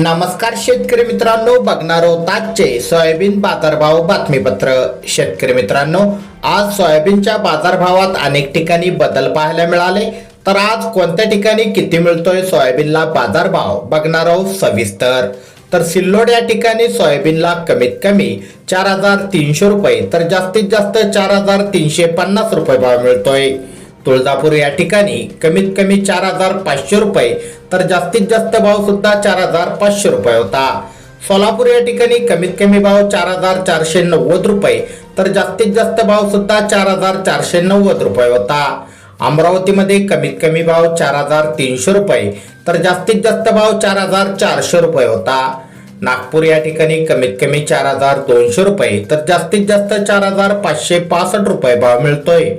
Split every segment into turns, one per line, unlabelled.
नमस्कार शेतकरी मित्रांनो बघणार आहोत आजचे सोयाबीन बाजारभाव बातमीपत्र. शेतकरी मित्रांनो आज सोयाबीनच्या बाजारभावात अनेक ठिकाणी बदल पाहायला मिळाले. तर आज कोणत्या ठिकाणी किती मिळतोय सोयाबीनला बाजारभाव बघणार आहोत सविस्तर. तर सिल्लोड या ठिकाणी सोयाबीनला कमीत कमी चार हजार तीनशे रुपये तर जास्तीत जास्त चार हजार तीनशे पन्नास रुपये भाव मिळतोय. तुळजापूर या ठिकाणी कमीत कमी चार हजार पाचशे रुपये तर जास्तीत जास्त भाव सुद्धा चार हजार पाचशे रुपये होता. सोलापूर या ठिकाणी कमीत कमी भाव चार हजार चारशे नव्वद रुपये तर जास्तीत जास्त भाव सुद्धा चार हजार चारशे नव्वद रुपये होता. अमरावतीमध्ये कमीत कमी भाव चार हजार तीनशे रुपये तर जास्तीत जास्त भाव चार हजार चारशे रुपये होता. नागपूर या ठिकाणी कमीत कमी चार हजार दोनशे रुपये तर जास्तीत जास्त चार हजार पाचशे पासष्ट रुपये भाव मिळतोय.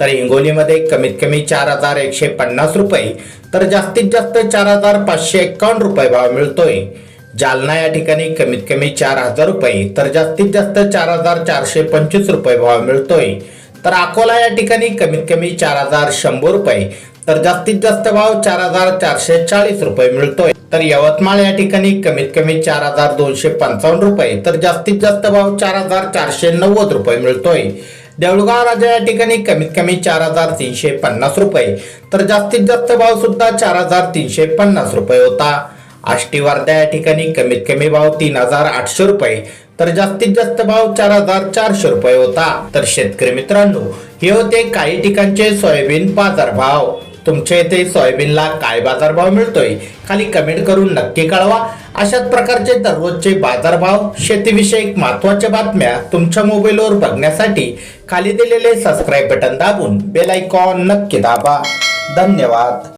तर हिंगोलीमध्ये कमीत कमी चार हजार एकशे पन्नास रुपये तर जास्तीत जास्त चार हजार पाचशे एक्कावन्न रुपये भाव मिळतोय. जालना या ठिकाणी कमीत कमी चार हजार रुपये तर जास्तीत जास्त चार हजार चारशे पंचवीस रुपये भाव मिळतोय. तर अकोला या ठिकाणी कमीत कमी चार हजार शंभर रुपये तर जास्तीत जास्त भाव चार हजार चारशे चाळीस रुपये मिळतोय. तर यवतमाळ या ठिकाणी कमीत कमी चार हजार दोनशे पंचावन्न रुपये तर जास्तीत जास्त भाव चार हजार चारशे नव्वद रुपये मिळतोय. देवळगाव राजा या ठिकाणी कमीत कमी चार हजार तीनशे पन्नास रुपये तर जास्तीत जास्त भाव सुद्धा चार हजार तीनशे पन्नास रुपये होता. आष्टी वर्धा या ठिकाणी कमीत कमी भाव तीन हजार आठशे रुपये तर जास्तीत जास्त भाव चार हजार चारशे रुपये होता. तर शेतकरी मित्रांनो हे होते काही ठिकाणचे सोयाबीन बाजार भाव तुमच्या इथे सोयाबीनला काय बाजारभाव मिळतोय? खाली कमेंट करून नक्की कळवा. अशाच प्रकारचे दररोजचे बाजारभाव शेतीविषयक महत्त्वाच्या बातम्या तुमच्या मोबाईलवर बघण्यासाठी खाली दिलेले सबस्क्राईब बटन दाबून बेल आयकॉन नक्की दाबा. धन्यवाद.